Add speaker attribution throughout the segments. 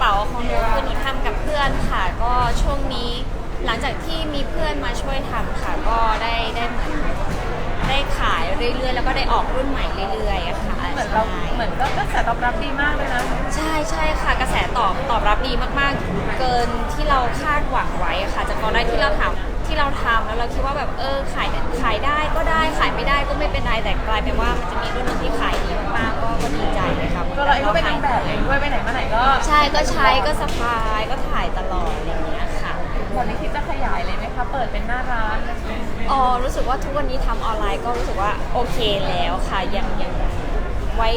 Speaker 1: เป๋าของหนูคือหนูทำกับเพื่อนค่ะ ก็ช่วงนี้หลังจากที่มีเพื่อนมาช่วยทำค่ะ ก็ได้ได้เหมือนได้ขายเรื่อยๆ แล้วก็ได้ออกรุ่นใหม่เรื่อยๆอะค่ะ
Speaker 2: เหมือนเรา
Speaker 1: ใช่
Speaker 2: เหมือนก็กระแสตอบรับดีมากเลยนะ
Speaker 1: ใช่ใช่ค่ะ กระแสตอบตอบรับดีมากๆ เกินที่เราคาดหวังไว้อะค่ะ จากตอนแรกที่เราทำที่เราทำแล้วเราคิดว่าแบบเออขายขายได้ก็ได้ขายไม่ได้ก็ไม่เป็นไรแต่กลายเป็นว่ามันจะมีรุ่นหนึงที่ขายดีมากๆก็ก็ดีใจเลยค่ะ
Speaker 2: ตัวเราเองก็เป็นนางแบบเองด้วยไปไหนมาไหนก็
Speaker 1: ใช่ก็ใช้ก็สะพายก็ถ่ายตลอดอะไรอย่างเงี้ยค่ะ
Speaker 2: ตอนนี้คิดจะขยายเลยไหมคะเปิดเป็นหน้าร้านอะไรอย่างเงี้ย
Speaker 1: อ๋อรู้สึกว่าทุกวันนี้ทำออนไลน์ก็รู้สึกว่าโอเคแล้วค่ะยังยังไว้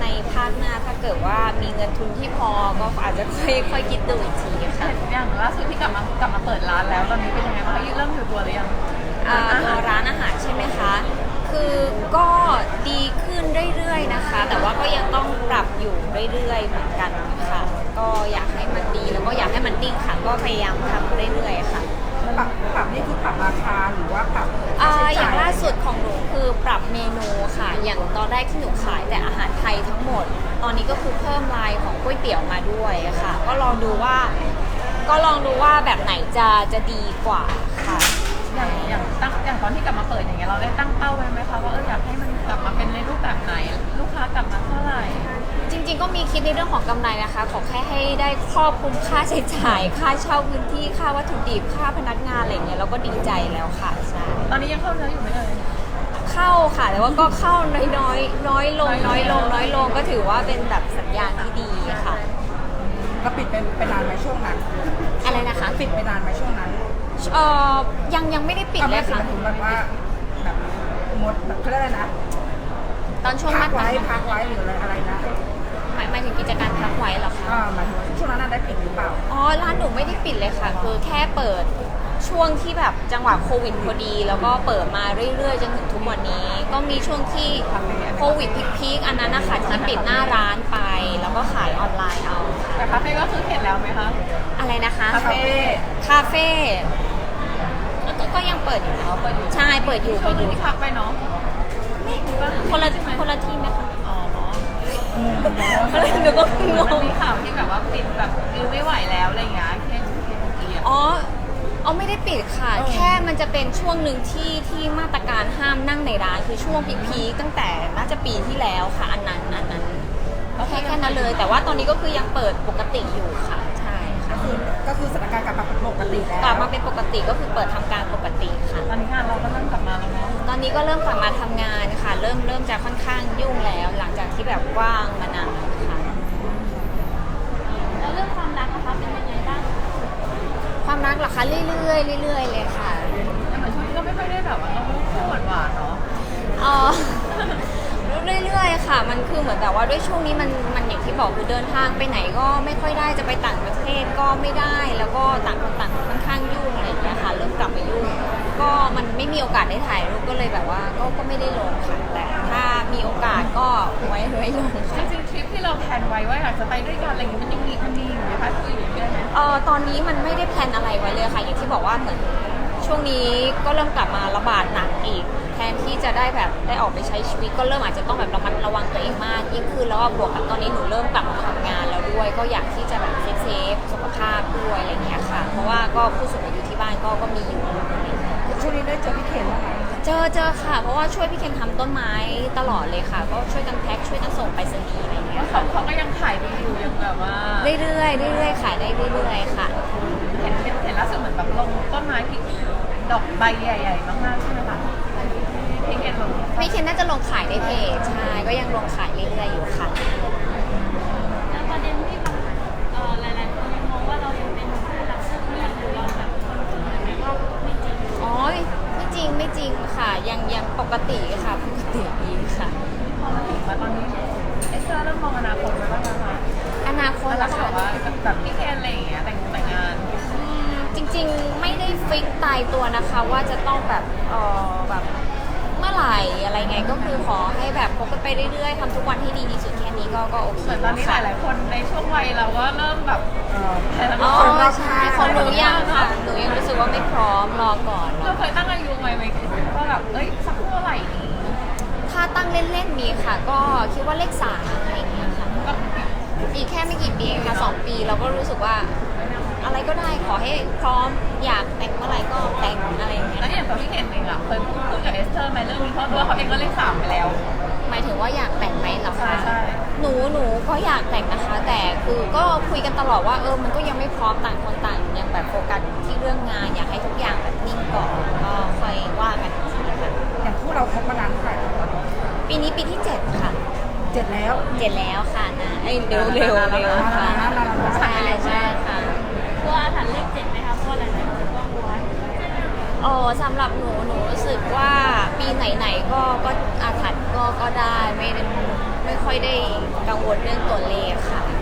Speaker 1: ในภาคหน้าถ้าเกิดว่ามีเงินทุนที่พอก็อาจจะค่อยค่อยคิดดูอีกทีค่ะ
Speaker 2: เห็นอย่างล่าสุดที่กลับมากลับมาเปิดร้านแล้วตอนนี้เป็นยังไงบ้างคะเริ่มอยู่ตัวหรือยัง
Speaker 1: อ่าตัวร้านอาหารใช่ไหมคะ คือก็ดีขึ้นเรื่อยๆนะคะ แต่ว่าก็ยังต้องปรับอยู่เรื่อยๆเหมือนกันค่ะ ก็อยากให้มันดีแล้วก็อยากให้มันนิ่งค่ะ ก็พยายามทำเรื่อยๆค่ะ
Speaker 3: ปรับปรับนี่คือปรับราคาหรือว่าปรับ
Speaker 1: อ่า
Speaker 3: ค่ใช้
Speaker 1: อ
Speaker 3: จ่
Speaker 1: ย่างล่าสุดของหนูคือปรับเมนูค่ะ อย่างตอนแรกที่หนูขายแต่อาหารไทยทั้งหมด ตอนนี้ก็คือเพิ่มลายของก๋วยเตี๋ยวมาด้วยค่ะ ก็ลองดูว่า ก็ลองดูว่าแบบไหนจะจะดีกว่าค่ะ
Speaker 2: อย่างอย่างตั้งอย่างตอนที่กลับมาเปิดอย่างเงี้ยเราได้ตั้งเป้าไว้ไหมคะว่าเอออยากให้มันกลับมาเป็นในรูปแบบไหน ลูกค้ากลับมาเท่าไหร่
Speaker 1: จริง ๆ ก็มีคิดในเรื่องของกำไรนะคะ ขอแค่ให้ได้ครอบคลุมค่าใช้จ่าย ค่าเช่าพื้นที่ ค่าวัตถุดิบ ค่าพนักงานอะไรอย่างเงี้ยเราก็ดีใจแล้วค่ะใช่
Speaker 2: ตอนนี้ยังเข้าเนื้ออยู่ไหมเอ่ย
Speaker 1: เข้าค่ะ แต่ว่าก็เข้าน้อยน้อยๆน้อยลง น้อยลง น้อยลงก็ถือว่าเป็นแบบสัญญาณที่ดีค่ะ
Speaker 3: ก็ปิดเป็นเป็นนานไหมช่วงนั้น
Speaker 1: อะไรนะคะ
Speaker 3: ปิดไปนานไหมช่วงนั้น
Speaker 1: เอ่อยังยังไม่ได้ปิดเลยค่ะ
Speaker 3: อาไม่ปิดหมายถึงแบบว่าแบบงดแบบเขาเรียกอะไรนะ
Speaker 1: ตอนช่วง
Speaker 3: พั
Speaker 1: มั
Speaker 3: ก
Speaker 1: ด
Speaker 3: ไว้พักไว้หรืออะไรอะไรนะ
Speaker 1: หมายหมายถึงกิจการพักไว้เหรอคะ
Speaker 3: อ่าหมายถึงว่าช่วงนั้นน่ะได้ปิดหรือเปล่า
Speaker 1: อ๋อ ร้านหนูไม่ได้ปิดเลยค่ะ คือแค่เปิดช่วงที่แบบจังหวะโควิดพอดี แล้วก็เปิดมาเรื่อยๆจนถึงทุกวันนี้ ก็มีช่วงที่โควิดพีคๆอันนั้นนะคะที่ปิดหน้าร้านไป แล้วก็ขายออนไลน์เอา
Speaker 2: แต่คาเฟ่ก็คือเข็ดแล้วไหมคะ
Speaker 1: อะไรนะคะ
Speaker 2: คาเฟ่
Speaker 1: คาเฟ่ ก็ก็ยังเปิดอยู่
Speaker 2: อ๋อเปิดอยู่
Speaker 1: ใช่เปิดอยู่
Speaker 2: ช่
Speaker 1: เปิ
Speaker 2: วง
Speaker 1: ด
Speaker 2: นึ
Speaker 1: องยู่
Speaker 2: ที่พักไปเนาะ
Speaker 1: คนละ
Speaker 2: ใช่ไหม
Speaker 1: คนละที่ไหมคะ
Speaker 2: อ๋อ
Speaker 1: หนูก็ง
Speaker 2: มัน
Speaker 1: ง
Speaker 2: มีข่าวที่แบบว่าปิดแบบยือไม่ไหวแล้วอะไรอย่างเงี้ยแค่แค่เกียร์
Speaker 1: อ๋ออ๋อไม่ได้ปิดค่ะ แค่มันจะเป็นช่วงหนึ่งที่ที่มาตรการห้ามนั่งในร้านคือช่วงพีคๆตั้งแต่น่าจะปีที่แล้วค่ะอันนั้นอันนั้นแค่แค่นั้นเลย แต่ว่าตอนนี้ก็คือยังเปิดปกติอยู่
Speaker 3: ติแล้ว
Speaker 1: กลับมาเป็นปกติก็คือเปิดทำการปกติค่ะ
Speaker 2: ตอนนี้งานเราก็เริ่มกลับมาแล้วเนาะ
Speaker 1: ตอนนี้ก็เริ่มกลับมาทำงานค่ะ เริ่มเริ่มจะค่อนข้างยุ่งแล้ว หลังจากที่แบบว่างมานานค่ะ
Speaker 4: แล้วเรื่องความรักนะคะเป็นยังไงบ้าง
Speaker 1: ความรักเหรอคะเรื่อยๆเรื่อยๆเลยค่ะ
Speaker 2: ค่ะ
Speaker 1: มันคือเหมือนแบบว่าด้วยช่วงนี้มันมันอย่างที่บอกคือเดินทางไปไหนก็ไม่ค่อยได้จะไปต่างประเทศก็ไม่ได้แล้วก็ต่างคนต่างค่อนข้างยุ่งอะไรอย่างเงี้ยค่ะเริ่มกลับมายุ่ง ก็มันไม่มีโอกาสได้ถ่ายรูปก็เลยแบบว่าก็ก็ไม่ได้ลงค่ะแต่ถ้ามีโอกาสก็ไว้ไว้ลง
Speaker 2: จ
Speaker 1: ค่ะ
Speaker 2: ริงๆทริปที่เราแพลนไว้ว่าอยากจะไปด้วยกันอะไรอย่างเงี้ยมันยังมีมันมีอยู่ไหมคะคุยอยู่เรื่อยไหม
Speaker 1: เออตอนนี้มันไม่ได้แพลนอะไรไว้เลยค่ะ อย่างที่บอกว่าเหมือนช่วงนี้ก็เริ่มกลับมาระบาดหนักอีกแท นที่จะได้แบบได้ออกไปใช้ชีวิตก็เริ่มอาจจะต้องแบบระมัดระวังตัวเองมาก ยิ่งขึ้นแล้วก็บวกกับตอนนี้หนูเริ่มกลับมาทำงานแล้วด้วย ก็อยากที่จะแบบเซฟเซฟสุขภาพด้วยอะไรอย่างเงี้ยค่ะ เพราะว่าก็ผู้สูงอายุที่บ้านก็ก็มีอยู่
Speaker 3: ช่วงนี้ได้เจอพี่เคนบ้างไหม
Speaker 1: เจอเจอค่ะ เพราะว่าช่วยพี่เคนทำต้นไม้ตลอดเลยค่ะ ก็ช่วยกันแพ็คช่วยกันส่งไปรษณีย์อะไรอย่างเงี้
Speaker 2: ว่ายเขาเขาก็ยังขายดีอยู่ยังแบบว่า
Speaker 1: เรื่อยๆเรื่อยๆขายได้เรื่อยๆค่ะ
Speaker 2: เห็นเห็นเห็นล่าสุดเหมือนแบบลงต้นไม้ที่ดอกใบใหญ่ๆมากๆใช่ไหมคะพี่เกณฑ์ลง
Speaker 1: พี่เคนน่าจะลงขายในเพจใช่ก็ยังลงขายเรื่อยๆอยู่ค่ะ
Speaker 4: แล้วประเด็นที่แบบเอ่อหลายๆคนยังมองว่าเรายังเป็นผู้รับเสื้อเพื่อนหรือเราแบบคนอื่นไหมว่าไม่จริง
Speaker 1: อ๋อไม่จริงไม่จริงค่ะ ยังยังปกติค่ะปกติดีค่ะ
Speaker 2: พอมาถึงมาตอนนี้เอสเตอร์เริ่มมองอนาคตไว้บ้างนะคะ
Speaker 1: อนาคต
Speaker 2: แล้ว
Speaker 1: ละ
Speaker 2: ก็แบ
Speaker 1: ค่ะ
Speaker 2: บว่าแบบพี่เคนอะไรอย่างเงี้ยแต่งแต่งงาน
Speaker 1: อืมจริงๆ ไม่ได้ฟิกตายตัวนะคะว่าจะต้องแบบเออแบบเมื่อไหร่อะ ไรไงก็คือขอให้แบบพบกันไปเรื่อยๆทำทุกวันให้ดีที่สุดแค่นี้ก็ก็โอเค
Speaker 2: เหมือนตอนนี้ห
Speaker 1: ค่ะ
Speaker 2: ลายๆคนในช่วงวัยเราก็เริ่มแบบ
Speaker 3: เออ
Speaker 2: แพลน
Speaker 1: อ๋อ
Speaker 2: คนรอบ
Speaker 1: ใช่ของหนูยังค่ะหนูยังรู้สึกว่าไม่พร้อมรอก่อน
Speaker 2: เราเคยตั้งอายุไว้ไหมว่าแบบเอ้ยสักเท่าไหร่ดี
Speaker 1: ถ้าตั้งเล่นๆมีค่ะ ก็คิดว่าเลขสามอะไรอย่างเงี้ยค่ะ
Speaker 2: ก็
Speaker 1: อีกแค่ไม่กี่ปีเองค่ะสองปีเราก็รู้สึกว่า อะไรก็ได้ขอให้พร้อมอยากแต่งเมื่อไหร่ก็แต่งอะไรอย่างเงี้ย
Speaker 2: แล้วอย่างกับพี่เคนเองอะเคยพูดคุยกับเอสเตอร์ไหมเรื่องนี้เพราะตัวเขาเองก็เลขสามไปแล้ว
Speaker 1: หมายถึงว่าอยากแต่งไหมเหรอ
Speaker 2: ใช่
Speaker 1: คะ
Speaker 2: ใช่
Speaker 1: หนูหนูก็อยากแต่งนะคะ แต่คือก็คุยกันตลอดว่าเออมันก็ยังไม่พร้อมต่างคนต่างยังแบบโฟกัสที่เรื่องงานอยากให้ทุกอย่างแบบนิ่งก่อนก็ค่อยว่ากันอีกทีค่ะ
Speaker 3: อย่างคู่เราคบมานานเท่าไหร่
Speaker 1: ปีนี้ปีที่เจ็ดค่ะ
Speaker 3: เจ็ดแล้ว
Speaker 1: เจ็ดแล้วค่ะนะเอ้ยเร็วเร็วเร็วค่ะ ใช่ใช่ ไหนๆก็ก็อาถรรพ์ก็ก็ได้ไม่ได้ไม่ค่อยได้กังวลเรื่องตัวเลขค่ะค่ะ
Speaker 3: โอเค
Speaker 4: โอเค
Speaker 1: ขอบคุณ
Speaker 4: ค่ะ
Speaker 1: ค่ะ